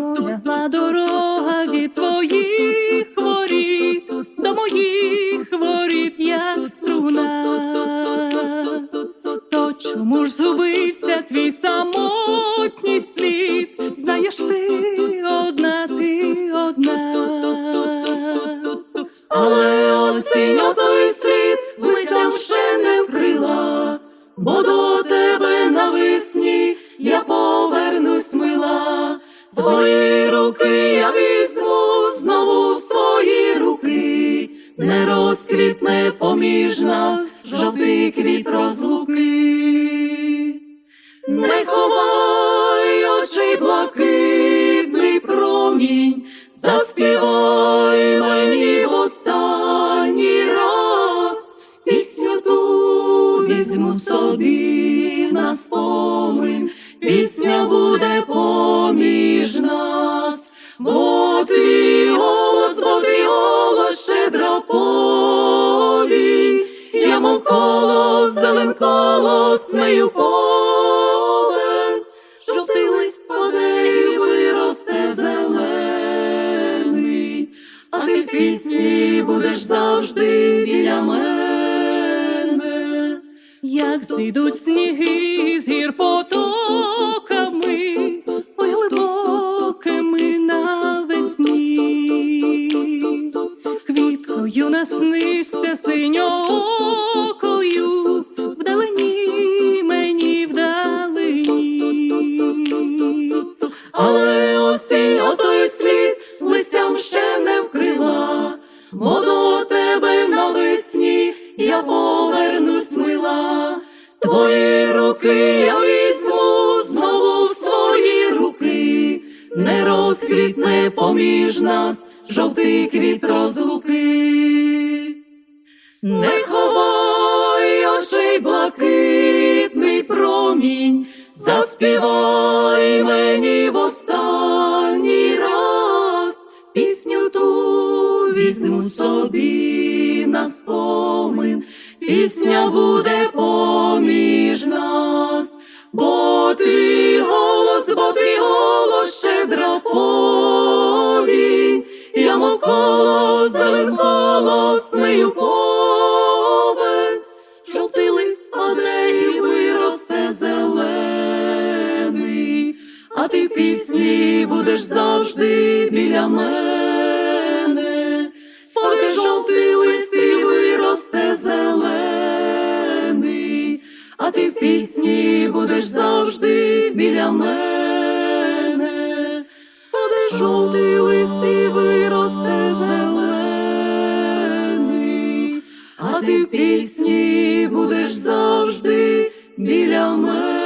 Тягла дорога від твоїх воріт до моїх воріт, як струна. То чому ж згубився твій самотній слід? Знаєш ти одна, ти одна. Але осінь той слід листям ще не вкрила, бо до Твої руки я візьму знову в свої руки, не розквітне поміж нас жовтий квіт розлуки. Не ховай очей блакитний промінь, заспівай мені в останній раз, пісню ту візьму собі на спомин, пісня буде поміж нас, бо твій голос, бо твій голос щедро повінь, я мов колос, зелен колос, мию повен, жовтий лист паде і виросте зелений, а ти в пісні будеш завжди біля мене, як зійдуть сніги з гір потоками, квіткою наснишся синьокою, вдалині мені вдалині. Але осінь отой слід листям ще не вкрила, бо до тебе навесні я повернусь мила. Твої руки я візьму знову в свої руки, не розквітне поміж нас жовтий квіт розлуки. Не ховай очей блакитний промінь, заспівай мені в останній раз, пісню ту візьму собі на спомин, пісня буде поміж нас, бо твій голос, бо твій голос щедро повінь, я мов колос, пісні будеш завжди біля мене, спаде жовтий лист і виросте зелений, а ти в пісні будеш завжди біля мене, спаде жовтий лист і виросте зелений, а ти в пісні будеш завжди біля мене.